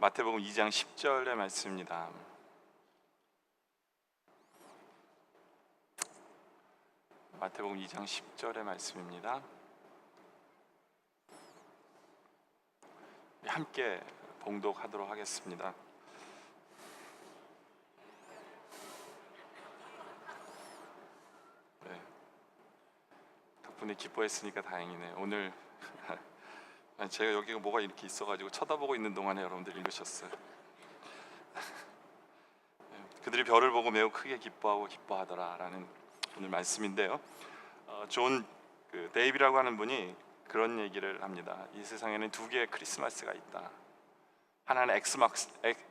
마태복음 2장 10절의 말씀입니다. 마태복음 2장 10절의 말씀입니다. 함께 봉독하도록 하겠습니다. 네. 덕분에 기뻐했으니까 다행이네. 오늘 아니, 제가 여기가 뭐가 이렇게 있어가지고 쳐다보고 있는 동안에 여러분들 읽으셨어요. 네, 그들이 별을 보고 매우 크게 기뻐하고 기뻐하더라라는 오늘 말씀인데요. 어, 존 그 데이비라고 하는 분이 그런 얘기를 합니다. 이 세상에는 두 개의 크리스마스가 있다. 하나는 엑스마스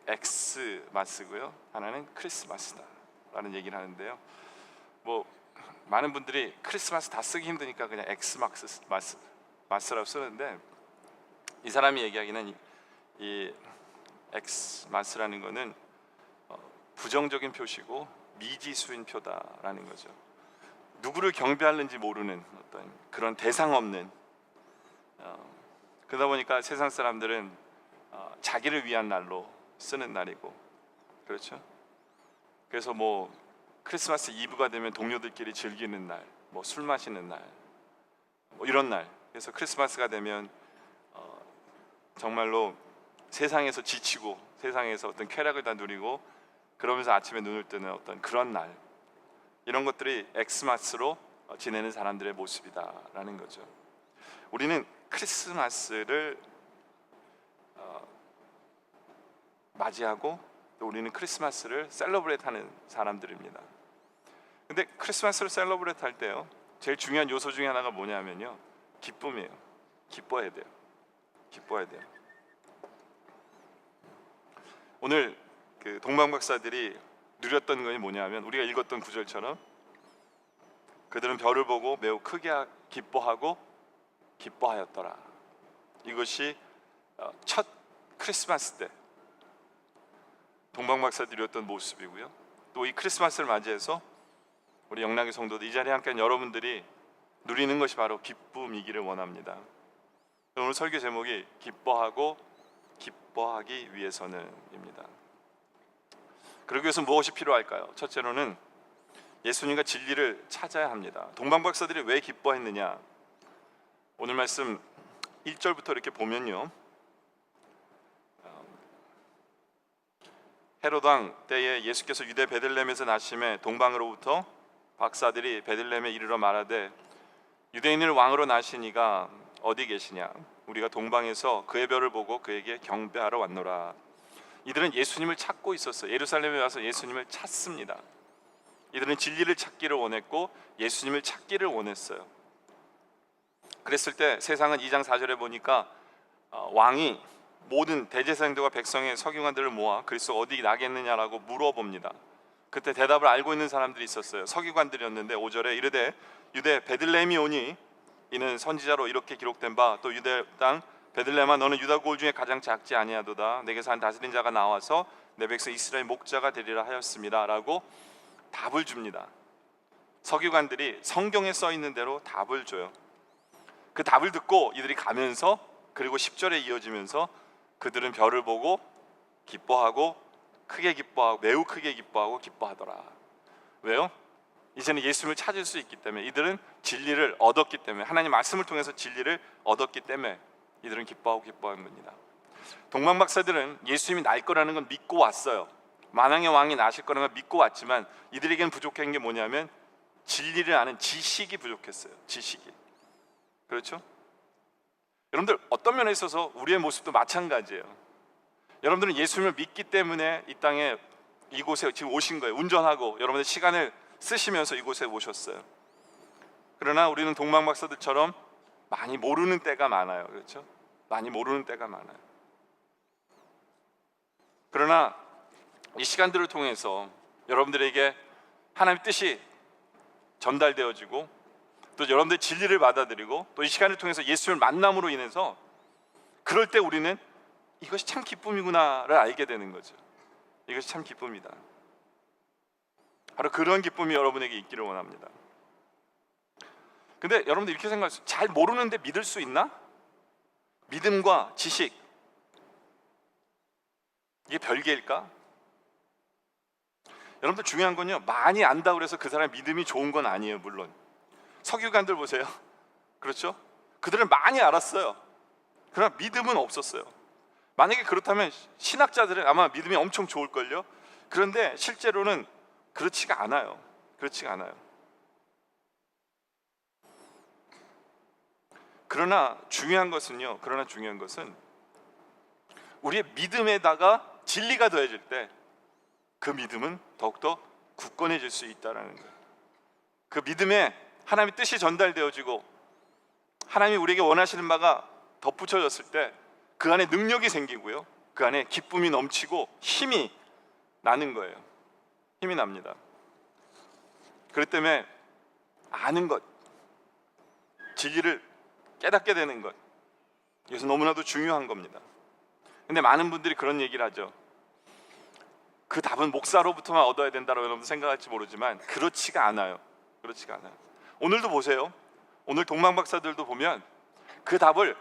엑스마스고요. 하나는 크리스마스다라는 얘기를 하는데요. 뭐 많은 분들이 크리스마스 다 쓰기 힘드니까 그냥 엑스마스 마스 마스라고 쓰는데 이 사람이 얘기하기는 이, 이 엑스마스라는 거는 어, 부정적인 표시고 미지수인 표다라는 거죠. 누구를 경배하는지 모르는 어떤 그런 대상 없는 어, 그러다 보니까 세상 사람들은 어, 자기를 위한 날로 쓰는 날이고 그렇죠. 그래서 뭐 크리스마스 이브가 되면 동료들끼리 즐기는 날, 뭐 술 마시는 날, 뭐 이런 날. 그래서 크리스마스가 되면 어, 정말로 세상에서 지치고 세상에서 어떤 쾌락을 다 누리고 그러면서 아침에 눈을 뜨는 어떤 그런 날 이런 것들이 엑스마스로 어, 지내는 사람들의 모습이다라는 거죠. 우리는 크리스마스를 어, 맞이하고 또 우리는 크리스마스를 셀러브레이트하는 사람들입니다. 근데 크리스마스를 셀러브레이트 할 때요, 제일 중요한 요소 중에 하나가 뭐냐면요, 기쁨이에요. 기뻐야 돼요. 기뻐야 돼요. 오늘 그 동방 박사들이 누렸던 것이 뭐냐면 우리가 읽었던 구절처럼 그들은 별을 보고 매우 크게 하- 기뻐하고 기뻐하였더라. 이것이 어, 첫 크리스마스 때 동방 박사들이었던 모습이고요. 또 이 크리스마스를 맞이해서 우리 영락의 성도들 이 자리에 함께한 여러분들이 누리는 것이 바로 기쁨이기를 원합니다. 오늘 설교 제목이 기뻐하고 기뻐하기 위해서는입니다. 그러기 위해서 무엇이 필요할까요? 첫째로는 예수님과 진리를 찾아야 합니다. 동방 박사들이 왜 기뻐했느냐? 오늘 말씀 1절부터 이렇게 보면요. 헤롯 왕 때에 예수께서 유대 베들레헴에서 나심에 동방으로부터 박사들이 베들레헴에 이르러 말하되 유대인을 왕으로 나시니가 어디 계시냐 우리가 동방에서 그의 별을 보고 그에게 경배하러 왔노라 이들은 예수님을 찾고 있었어요 예루살렘에 와서 예수님을 찾습니다 이들은 진리를 찾기를 원했고 예수님을 찾기를 원했어요 그랬을 때 세상은 2장 4절에 보니까 어, 왕이 모든 대제사장들과 백성의 서기관들을 모아 그리스도 어디 나겠느냐라고 물어봅니다. 그때 대답을 알고 있는 사람들이 있었어요. 서기관들이었는데 5절에 이르되 유대 베들레헴이 오니 이는 선지자로 이렇게 기록된 바 또 유대 땅 베들레헴아 너는 유다 고을 중에 가장 작지 아니하도다 내게서 한 다스린 자가 나와서 내 백성 이스라엘 목자가 되리라 하였습니다라고 답을 줍니다. 서기관들이 성경에 써 있는 대로 답을 줘요. 그 답을 듣고 이들이 가면서 그리고 10절에 이어지면서 그들은 별을 보고 기뻐하고 크게 기뻐하고 매우 크게 기뻐하고 기뻐하더라. 왜요? 이제는 예수님을 찾을 수 있기 때문에 이들은 진리를 얻었기 때문에 하나님 말씀을 통해서 진리를 얻었기 때문에 이들은 기뻐하고 기뻐하는 겁니다. 동방 박사들은 예수님이 날 거라는 건 믿고 왔어요. 만왕의 왕이 나실 거라는 걸 믿고 왔지만 이들에게는 부족한 게 뭐냐면 진리를 아는 지식이 부족했어요. 지식이. 그렇죠? 여러분들 어떤 면에 있어서 우리의 모습도 마찬가지예요. 여러분들은 예수님을 믿기 때문에 이 땅에 이곳에 지금 오신 거예요. 운전하고 여러분들 시간을 쓰시면서 이곳에 오셨어요. 그러나 우리는 동방 박사들처럼 많이 모르는 때가 많아요. 그렇죠? 많이 모르는 때가 많아요. 그러나 이 시간들을 통해서 여러분들에게 하나님의 뜻이 전달되어지고 또 여러분들 진리를 받아들이고 또 이 시간을 통해서 예수님을 만남으로 인해서 그럴 때 우리는 이것이 참 기쁨이구나를 알게 되는 거죠. 이것이 참 기쁨이다. 바로 그런 기쁨이 여러분에게 있기를 원합니다. 근데 여러분들 이렇게 생각하세요. 잘 모르는데 믿을 수 있나? 믿음과 지식 이게 별개일까? 여러분들 중요한 건요. 많이 안다 그래서 그 사람 믿음이 좋은 건 아니에요, 물론. 석유관들 보세요. 그렇죠? 그들은 많이 알았어요. 그러나 믿음은 없었어요. 만약에 그렇다면 신학자들은 아마 믿음이 엄청 좋을걸요. 그런데 실제로는 그렇지가 않아요. 그렇지가 않아요. 그러나 중요한 것은요. 그러나 중요한 것은 우리의 믿음에다가 진리가 더해질 때 그 믿음은 더욱더 굳건해질 수 있다라는 거예요. 그 믿음에 하나님의 뜻이 전달되어지고 하나님이 우리에게 원하시는 바가 덧붙여졌을 때 그 안에 능력이 생기고요. 그 안에 기쁨이 넘치고 힘이 나는 거예요. 힘이 납니다. 그렇기 때문에 아는 것, 진리를 깨닫게 되는 것, 이것은 너무나도 중요한 겁니다. 근데 많은 분들이 그런 얘기를 하죠. 그 답은 목사로부터만 얻어야 된다고 여러분 생각할지 모르지만 그렇지가 않아요. 그렇지가 않아요. 오늘도 보세요. 오늘 동방 박사들도 보면 그 답을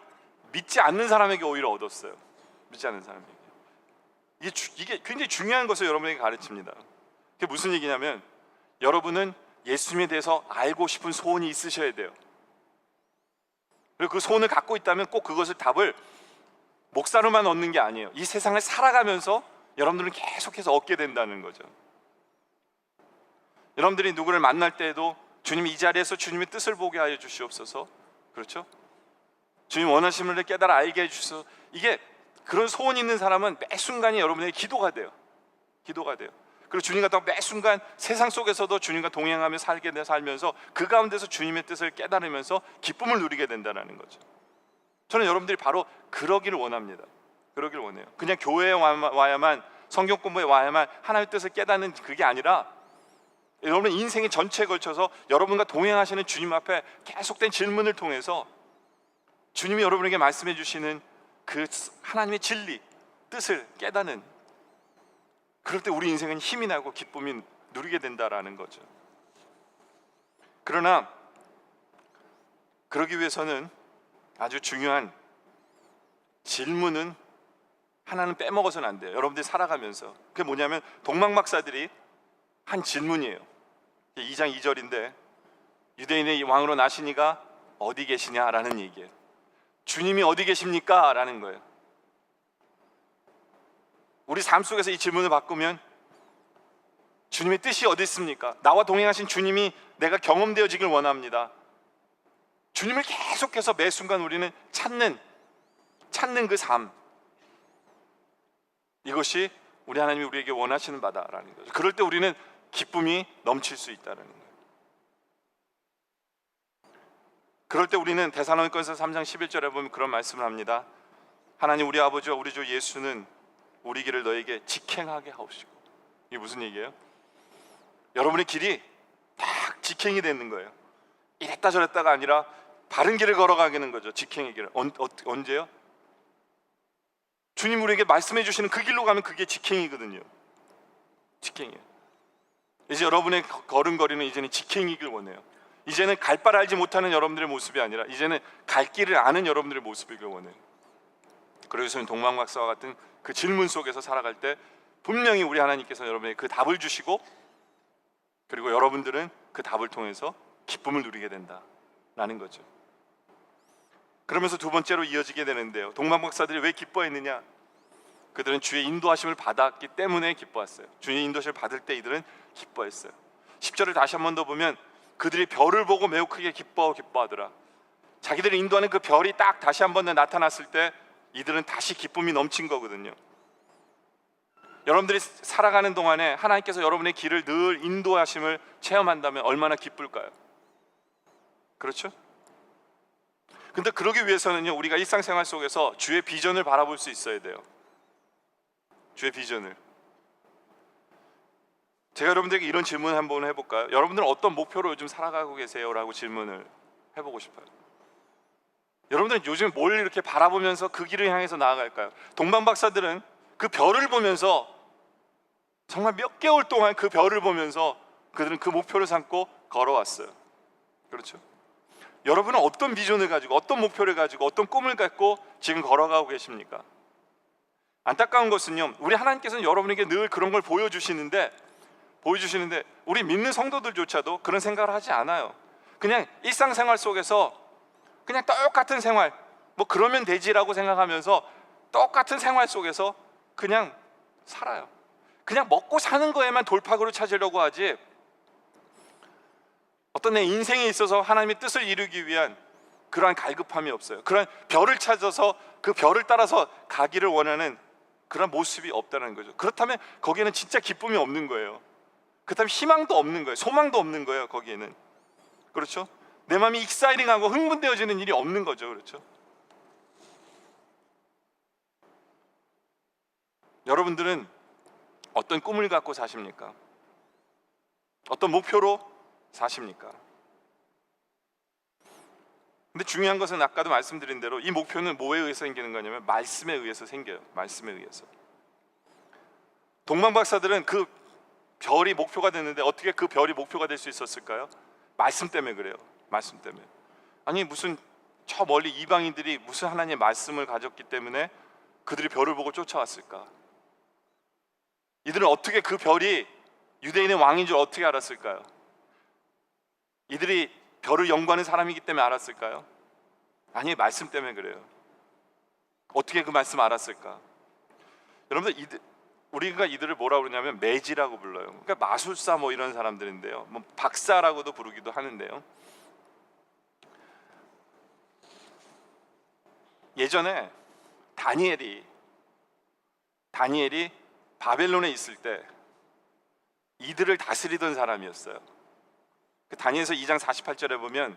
믿지 않는 사람에게 오히려 얻었어요. 믿지 않는 사람에게. 이게, 주- 이게 굉장히 중요한 것을 여러분에게 가르칩니다. 그게 무슨 얘기냐면 여러분은 예수님에 대해서 알고 싶은 소원이 있으셔야 돼요. 그리고 그 소원을 갖고 있다면 꼭 그것을 답을 목사로만 얻는 게 아니에요. 이 세상을 살아가면서 여러분들은 계속해서 얻게 된다는 거죠. 여러분들이 누구를 만날 때에도 주님 이 자리에서 주님의 뜻을 보게 하여 주시옵소서. 그렇죠? 주님 원하시는 을 깨달아 알게 해 주셔서 이게 그런 소원 있는 사람은 매 순간이 여러분의 기도가 돼요. 기도가 돼요. 그리고 주님과 또매 순간 세상 속에서도 주님과 동행하며 살게 돼 살면서 그 가운데서 주님의 뜻을 깨달으면서 기쁨을 누리게 된다는 거죠. 저는 여러분들이 바로 그러기를 원합니다. 그러기를 원해요. 그냥 교회에 와- 와야만 성경 공부에 와야만 하나님의 뜻을 깨닫는 그게 아니라 여러분 인생의 전체에 걸쳐서 여러분과 동행하시는 주님 앞에 계속된 질문을 통해서 주님이 여러분에게 말씀해 주시는 그 하나님의 진리, 뜻을 깨닫는 그럴 때 우리 인생은 힘이 나고 기쁨이 누리게 된다라는 거죠. 그러나 그러기 위해서는 아주 중요한 질문은 하나는 빼먹어서는 안 돼요. 여러분들이 살아가면서 그게 뭐냐면 동방 박사들이 한 질문이에요. 2장 2절인데 유대인의 왕으로 나시니가 어디 계시냐라는 얘기예요. 주님이 어디 계십니까? 라는 거예요. 우리 삶 속에서 이 질문을 바꾸면 주님의 뜻이 어디 있습니까? 나와 동행하신 주님이 내가 경험되어지길 원합니다. 주님을 계속해서 매 순간 우리는 찾는 찾는 그 삶. 이것이 우리 하나님이 우리에게 원하시는 바다라는 거죠. 그럴 때 우리는 기쁨이 넘칠 수 있다는 거예요. 그럴 때 우리는 대사로니가서 3장 11절에 보면 그런 말씀을 합니다. 하나님 우리 아버지와 우리 주 예수는 우리 길을 너에게 직행하게 하옵시고. 이게 무슨 얘기예요? 여러분의 길이 딱 직행이 되는 거예요. 이랬다 저랬다가 아니라 바른 길을 걸어가게 되는 거죠. 직행의 길을. 언, 어, 언제요? 주님 우리에게 말씀해 주시는 그 길로 가면 그게 직행이거든요. 직행이에요. 이제 여러분의 거- 걸음걸이는 이제는 직행이길 원해요. 이제는 갈 바를 알지 못하는 여러분들의 모습이 아니라 이제는 갈 길을 아는 여러분들의 모습이길 원해요. 그래서 동방박사와 같은 그 질문 속에서 살아갈 때 분명히 우리 하나님께서 여러분에게 그 답을 주시고 그리고 여러분들은 그 답을 통해서 기쁨을 누리게 된다라는 거죠. 그러면서 두 번째로 이어지게 되는데요. 동방 박사들이 왜 기뻐했느냐? 그들은 주의 인도하심을 받았기 때문에 기뻐했어요. 주의 인도하심을 받을 때 이들은 기뻐했어요. 10절을 다시 한 번 더 보면 그들이 별을 보고 매우 크게 기뻐 기뻐하더라. 자기들을 인도하는 그 별이 딱 다시 한번 나타났을 때 이들은 다시 기쁨이 넘친 거거든요. 여러분들이 살아가는 동안에 하나님께서 여러분의 길을 늘 인도하심을 체험한다면 얼마나 기쁠까요? 그렇죠? 근데 그러기 위해서는요 우리가 일상생활 속에서 주의 비전을 바라볼 수 있어야 돼요. 주의 비전을. 제가 여러분들에게 이런 질문 한번 해볼까요? 여러분들은 어떤 목표로 요즘 살아가고 계세요?라고 질문을 해보고 싶어요. 여러분들은 요즘 뭘 이렇게 바라보면서 그 길을 향해서 나아갈까요? 동방 박사들은 그 별을 보면서 정말 몇 개월 동안 그 별을 보면서 그들은 그 목표를 삼고 걸어왔어요. 그렇죠? 여러분은 어떤 비전을 가지고 어떤 목표를 가지고 어떤 꿈을 갖고 지금 걸어가고 계십니까? 안타까운 것은요. 우리 하나님께서는 여러분에게 늘 그런 걸 보여주시는데 보여주시는데 우리 믿는 성도들조차도 그런 생각을 하지 않아요. 그냥 일상생활 속에서 그냥 똑같은 생활 뭐 그러면 되지라고 생각하면서 똑같은 생활 속에서 그냥 살아요. 그냥 먹고 사는 거에만 돌파구를 찾으려고 하지 어떤 내 인생에 있어서 하나님의 뜻을 이루기 위한 그러한 갈급함이 없어요. 그런 별을 찾아서 그 별을 따라서 가기를 원하는 그런 모습이 없다는 거죠. 그렇다면 거기에는 진짜 기쁨이 없는 거예요. 그렇다면 희망도 없는 거예요. 소망도 없는 거예요. 거기에는 그렇죠. 내 마음이 익사이링하고 흥분되어지는 일이 없는 거죠. 그렇죠. 여러분들은 어떤 꿈을 갖고 사십니까? 어떤 목표로 사십니까? 근데 중요한 것은 아까도 말씀드린 대로 이 목표는 뭐에 의해서 생기는 거냐면 말씀에 의해서 생겨요. 말씀에 의해서. 동방 박사들은 그 별이 목표가 됐는데 어떻게 그 별이 목표가 될 수 있었을까요? 말씀 때문에 그래요. 말씀 때문에. 아니 무슨 저 멀리 이방인들이 무슨 하나님의 말씀을 가졌기 때문에 그들이 별을 보고 쫓아왔을까? 이들은 어떻게 그 별이 유대인의 왕인 줄 어떻게 알았을까요? 이들이 별을 연구하는 사람이기 때문에 알았을까요? 아니 말씀 때문에 그래요. 어떻게 그 말씀 알았을까? 여러분들 이들, 우리가 이들을 뭐라 그러냐면 매지라고 불러요. 그러니까 마술사 뭐 이런 사람들인데요. 뭐 박사라고도 부르기도 하는데요. 예전에 다니엘이 다니엘이 바벨론에 있을 때 이들을 다스리던 사람이었어요. 그 다니엘서 2장 48절에 보면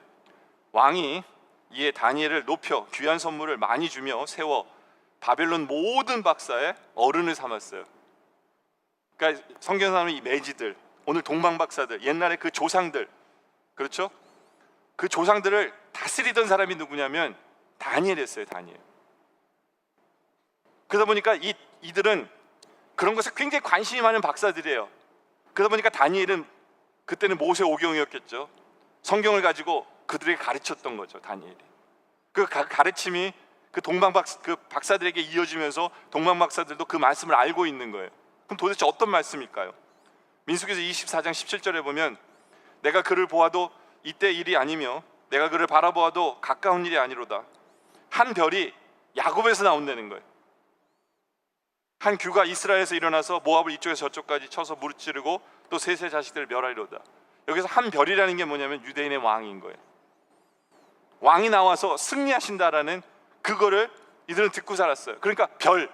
왕이 이에 다니엘을 높여 귀한 선물을 많이 주며 세워 바벨론 모든 박사의 어른을 삼았어요. 그러니까 성경상의 이 매지들, 오늘 동방 박사들, 옛날에 그 조상들, 그렇죠? 그 조상들을 다스리던 사람이 누구냐면 다니엘이었어요. 다니엘. 그러다 보니까 이 이들은 그런 것에 굉장히 관심이 많은 박사들이에요. 그러다 보니까 다니엘은 그때는 모세 오경이었겠죠. 성경을 가지고 그들에게 가르쳤던 거죠. 다니엘이. 그 가, 가르침이 그 동방 박, 그 박사들에게 이어지면서 동방 박사들도 그 말씀을 알고 있는 거예요. 그럼 도대체 어떤 말씀일까요? 민수기서 24장 17절에 보면 내가 그를 보아도 이때 일이 아니며 내가 그를 바라보아도 가까운 일이 아니로다. 한 별이 야곱에서 나온다는 거예요. 한 규가 이스라엘에서 일어나서 모압을 이쪽에서 저쪽까지 쳐서 무찌르고 또 셋의 자식들을 멸하리로다. 여기서 한 별이라는 게 뭐냐면 유대인의 왕인 거예요. 왕이 나와서 승리하신다라는 그거를 이들은 듣고 살았어요. 그러니까 별,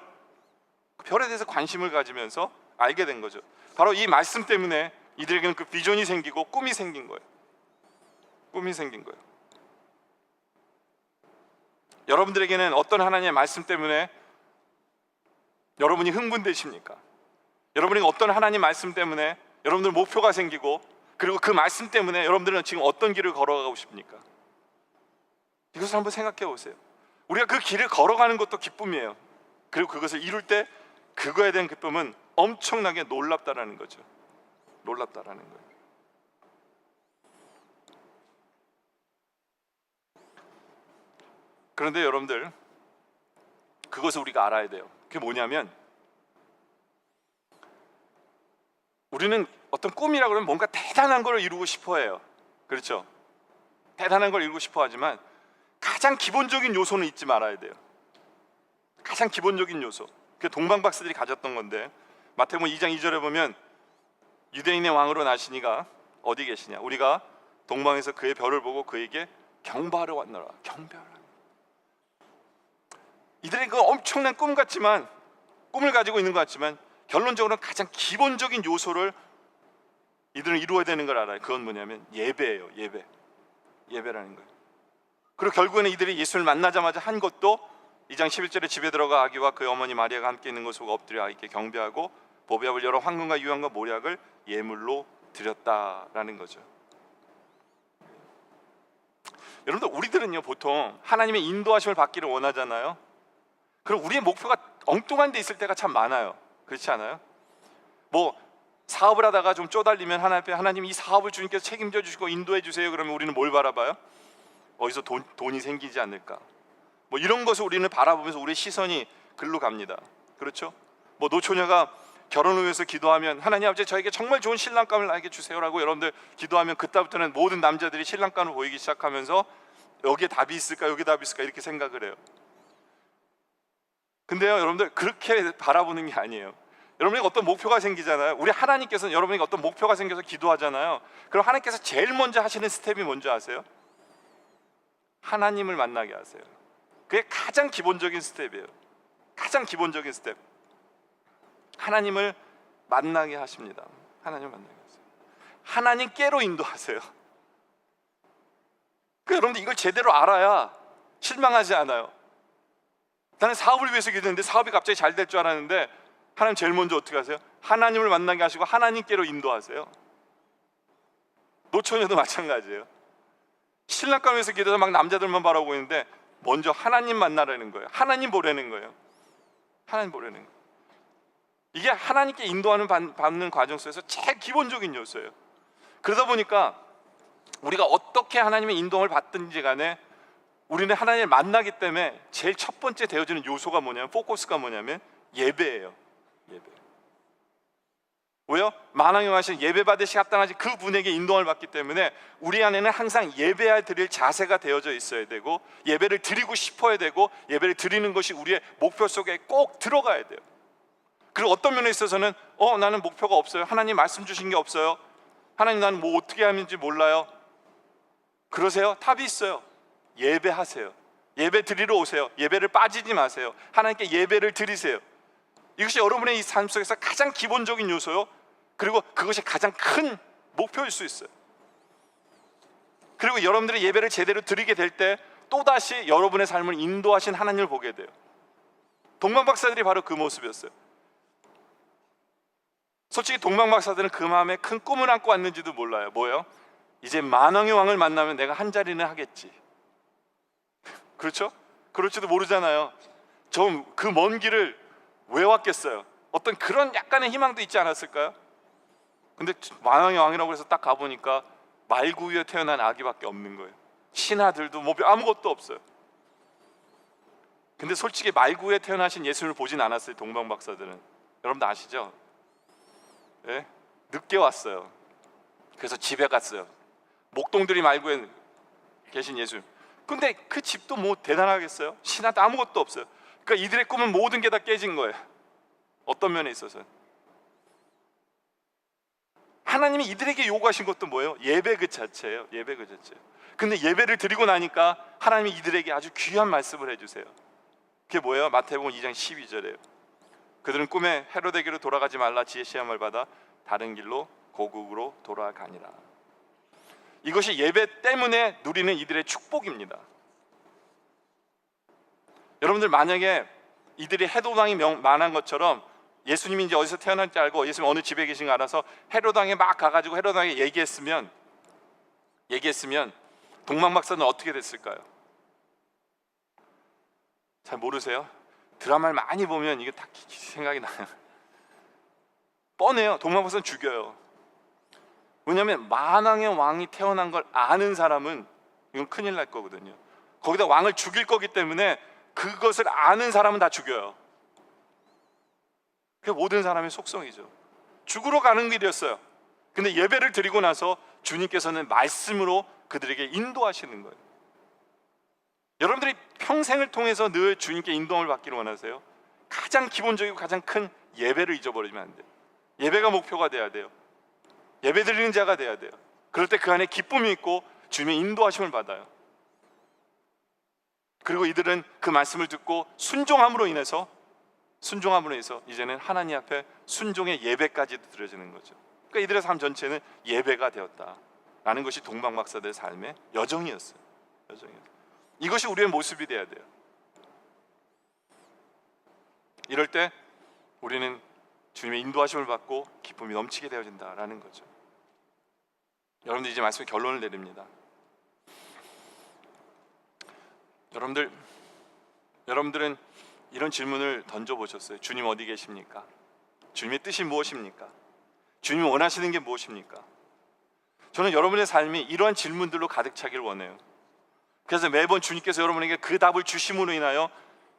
별에 대해서 관심을 가지면서 알게 된 거죠. 바로 이 말씀 때문에 이들에게는 그 비전이 생기고 꿈이 생긴 거예요. 꿈이 생긴 거예요. 여러분들에게는 어떤 하나님의 말씀 때문에 여러분이 흥분되십니까? 여러분이 어떤 하나님 말씀 때문에 여러분들 목표가 생기고 그리고 그 말씀 때문에 여러분들은 지금 어떤 길을 걸어가고 싶습니까? 이것을 한번 생각해 보세요. 우리가 그 길을 걸어가는 것도 기쁨이에요. 그리고 그것을 이룰 때 그거에 대한 기쁨은 엄청나게 놀랍다라는 거죠. 놀랍다라는 거예요. 그런데 여러분들 그것을 우리가 알아야 돼요. 그게 뭐냐면 우리는 어떤 꿈이라 그러면 뭔가 대단한 걸 이루고 싶어 해요. 그렇죠? 대단한 걸 이루고 싶어 하지만 가장 기본적인 요소는 잊지 말아야 돼요. 가장 기본적인 요소. 그 동방 박사들이 가졌던 건데 마태복음 2장 2절에 보면 유대인의 왕으로 나시니가 어디 계시냐? 우리가 동방에서 그의 별을 보고 그에게 경배하러 왔노라. 경배하라. 이들의 그 엄청난 꿈 같지만 꿈을 가지고 있는 것 같지만 결론적으로 가장 기본적인 요소를 이들은 이루어야 되는 걸 알아요. 그건 뭐냐면 예배예요. 예배. 예배라는 거예요. 그리고 결국에는 이들이 예수를 만나자마자 한 것도 2장 11절에 집에 들어가 아기와 그의 어머니 마리아가 함께 있는 곳으로 엎드려 아기께 경배하고 보배합을 여러 황금과 유황과 모략을 예물로 드렸다라는 거죠. 여러분들 우리들은요 보통 하나님의 인도하심을 받기를 원하잖아요. 그럼 우리의 목표가 엉뚱한 데 있을 때가 참 많아요. 그렇지 않아요? 뭐 사업을 하다가 좀 쪼달리면 하나님 하나님 이 사업을 주님께서 책임져 주시고 인도해 주세요. 그러면 우리는 뭘 바라봐요? 어디서 돈, 돈이 생기지 않을까? 뭐 이런 것을 우리는 바라보면서 우리의 시선이 글로 갑니다. 그렇죠? 뭐 노처녀가 결혼을 위해서 기도하면 하나님 아버지 저에게 정말 좋은 신랑감을 나에게 주세요라고 여러분들 기도하면 그때부터는 모든 남자들이 신랑감을 보이기 시작하면서 여기에 답이 있을까 여기 답이 있을까 이렇게 생각을 해요. 근데요 여러분들 그렇게 바라보는 게 아니에요. 여러분에게 어떤 목표가 생기잖아요. 우리 하나님께서는 여러분에게 어떤 목표가 생겨서 기도하잖아요. 그럼 하나님께서 제일 먼저 하시는 스텝이 뭔지 아세요? 하나님을 만나게 하세요. 그게 가장 기본적인 스텝이에요. 가장 기본적인 스텝. 하나님을 만나게 하십니다. 하나님을 만나게 하세요. 하나님께로 인도하세요. 그 여러분들 이걸 제대로 알아야 실망하지 않아요. 나는 사업을 위해서 기도했는데 사업이 갑자기 잘 될 줄 알았는데 하나님 제일 먼저 어떻게 하세요? 하나님을 만나게 하시고 하나님께로 인도하세요. 노처녀도 마찬가지예요. 신랑감에서 기도해서 막 남자들만 바라보고 있는데 먼저 하나님 만나라는 거예요. 하나님 보라는 거예요. 하나님 보라는 거예요. 이게 하나님께 인도하는 받- 받는 과정 속에서 제일 기본적인 요소예요. 그러다 보니까 우리가 어떻게 하나님의 인도를 받든지 간에 우리는 하나님을 만나기 때문에 제일 첫 번째 되어지는 요소가 뭐냐면 포커스가 뭐냐면 예배예요. 예배. 왜요? 만왕의 왕신 예배 받으시 합당하지 그 분에게 인도를 받기 때문에 우리 안에는 항상 예배할 드릴 자세가 되어져 있어야 되고 예배를 드리고 싶어야 되고 예배를 드리는 것이 우리의 목표 속에 꼭 들어가야 돼요. 그리고 어떤 면에 있어서는 어 나는 목표가 없어요. 하나님 말씀 주신 게 없어요. 하나님 나는 뭐 어떻게 하는지 몰라요. 그러세요? 답이 있어요. 예배하세요. 예배 드리러 오세요. 예배를 빠지지 마세요. 하나님께 예배를 드리세요. 이것이 여러분의 이 삶 속에서 가장 기본적인 요소요. 그리고 그것이 가장 큰 목표일 수 있어요. 그리고 여러분들이 예배를 제대로 드리게 될 때 또다시 여러분의 삶을 인도하신 하나님을 보게 돼요. 동방 박사들이 바로 그 모습이었어요. 솔직히 동방 박사들은 그 마음에 큰 꿈을 안고 왔는지도 몰라요. 뭐예요? 이제 만왕의 왕을 만나면 내가 한 자리는 하겠지. 그렇죠? 그럴지도 모르잖아요. 좀 그 먼 길을 왜 왔겠어요? 어떤 그런 약간의 희망도 있지 않았을까요? 근데 만왕의 왕이라고 해서 딱 가보니까 말구유에 태어난 아기밖에 없는 거예요. 신하들도 뭐 아무것도 없어요. 근데 솔직히 말구에 태어나신 예수님을 보진 않았어요. 동방 박사들은 여러분도 아시죠? 예? 늦게 왔어요. 그래서 집에 갔어요. 목동들이 말구에 계신 예수. 근데 그 집도 뭐 대단하겠어요? 신하도 아무것도 없어요. 그러니까 이들의 꿈은 모든 게 다 깨진 거예요. 어떤 면에 있어서 하나님이 이들에게 요구하신 것도 뭐예요? 예배 그 자체예요. 예배 그 자체. 근데 예배를 드리고 나니까 하나님이 이들에게 아주 귀한 말씀을 해주세요. 그게 뭐예요? 마태복음 2장 12절에요. 그들은 꿈에 헤로데게로 돌아가지 말라 지혜 시험을 받아 다른 길로 고국으로 돌아가니라. 이것이 예배 때문에 누리는 이들의 축복입니다. 여러분들 만약에 이들이 명- 많은 것처럼 예수님이 이제 어디서 태어날지 알고 예수님 어느 집에 계신 거 알아서 헤로당에 막 가가지고 헤로당에 얘기했으면 얘기했으면 동방박사는 어떻게 됐을까요? 잘 모르세요? 드라마를 많이 보면 이게 딱 생각이 나요. 뻔해요. 동방박사는 죽여요. 왜냐하면 만왕의 왕이 태어난 걸 아는 사람은 이건 큰일 날 거거든요. 거기다 왕을 죽일 거기 때문에 그것을 아는 사람은 다 죽여요. 그게 모든 사람의 속성이죠. 죽으러 가는 길이었어요. 근데 예배를 드리고 나서 주님께서는 말씀으로 그들에게 인도하시는 거예요. 여러분들이 평생을 통해서 늘 주님께 인도를 받기를 원하세요. 가장 기본적이고 가장 큰 예배를 잊어버리면 안 돼요. 예배가 목표가 돼야 돼요. 예배 드리는 자가 돼야 돼요. 그럴 때 그 안에 기쁨이 있고 주님의 인도하심을 받아요. 그리고 이들은 그 말씀을 듣고 순종함으로 인해서 순종함으로 인해서 이제는 하나님 앞에 순종의 예배까지도 드려지는 거죠. 그러니까 이들의 삶 전체는 예배가 되었다라는 것이 동방박사들의 삶의 여정이었어요. 여정이었어요. 이것이 우리의 모습이 돼야 돼요. 이럴 때 우리는 주님의 인도하심을 받고 기쁨이 넘치게 되어진다라는 거죠. 여러분들 이제 말씀의 결론을 내립니다. 여러분들 여러분들은 이런 질문을 던져 보셨어요. 주님 어디 계십니까? 주님의 뜻이 무엇입니까? 주님이 원하시는 게 무엇입니까? 저는 여러분의 삶이 이러한 질문들로 가득 차길 원해요. 그래서 매번 주님께서 여러분에게 그 답을 주심으로 인하여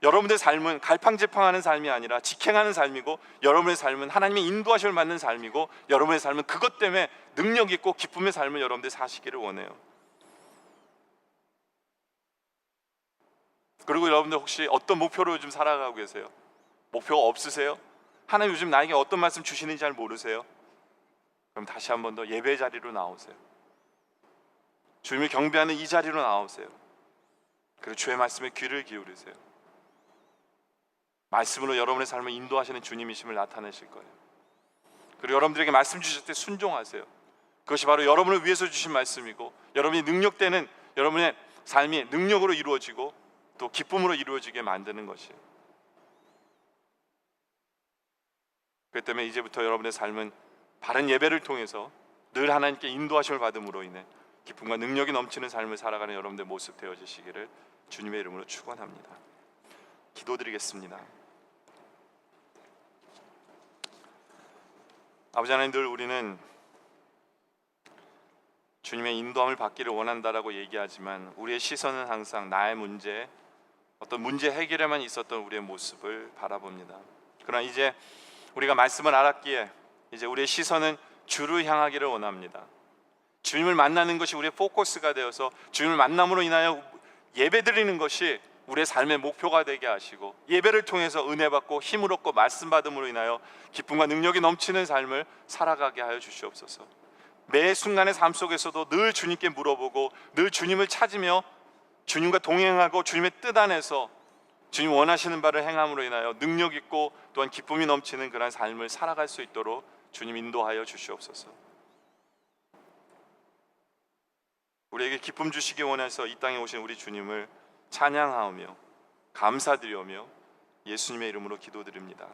여러분의 삶은 갈팡질팡하는 삶이 아니라 직행하는 삶이고 여러분의 삶은 하나님의 인도하심을 받는 삶이고 여러분의 삶은 그것 때문에 능력 있고 기쁨의 삶을 여러분들 사시기를 원해요. 그리고 여러분들 혹시 어떤 목표로 요즘 살아가고 계세요? 목표가 없으세요? 하나님 요즘 나에게 어떤 말씀 주시는지 잘 모르세요? 그럼 다시 한 번 더 예배 자리로 나오세요. 주님을 경배하는 이 자리로 나오세요. 그리고 주의 말씀에 귀를 기울이세요. 말씀으로 여러분의 삶을 인도하시는 주님이심을 나타내실 거예요. 그리고 여러분들에게 말씀 주실 때 순종하세요. 그것이 바로 여러분을 위해서 주신 말씀이고 여러분이 능력되는 여러분의 삶이 능력으로 이루어지고 또 기쁨으로 이루어지게 만드는 것이에요. 그렇기 때문에 이제부터 여러분의 삶은 바른 예배를 통해서 늘 하나님께 인도하심을 받음으로 인해 기쁨과 능력이 넘치는 삶을 살아가는 여러분들 모습 되어지시기를 주님의 이름으로 축원합니다. 기도드리겠습니다. 아버지 하나님 늘 우리는 주님의 인도함을 받기를 원한다라고 얘기하지만 우리의 시선은 항상 나의 문제, 어떤 문제 해결에만 있었던 우리의 모습을 바라봅니다. 그러나 이제 우리가 말씀을 알았기에 이제 우리의 시선은 주를 향하기를 원합니다. 주님을 만나는 것이 우리의 포커스가 되어서 주님을 만남으로 인하여 예배 드리는 것이 우리의 삶의 목표가 되게 하시고 예배를 통해서 은혜 받고 힘을 얻고 말씀 받음으로 인하여 기쁨과 능력이 넘치는 삶을 살아가게 하여 주시옵소서. 매 순간의 삶 속에서도 늘 주님께 물어보고 늘 주님을 찾으며 주님과 동행하고 주님의 뜻 안에서 주님 원하시는 바를 행함으로 인하여 능력 있고 또한 기쁨이 넘치는 그런 삶을 살아갈 수 있도록 주님 인도하여 주시옵소서. 우리에게 기쁨 주시기 원해서 이 땅에 오신 우리 주님을 찬양하며 감사드리며 예수님의 이름으로 기도드립니다.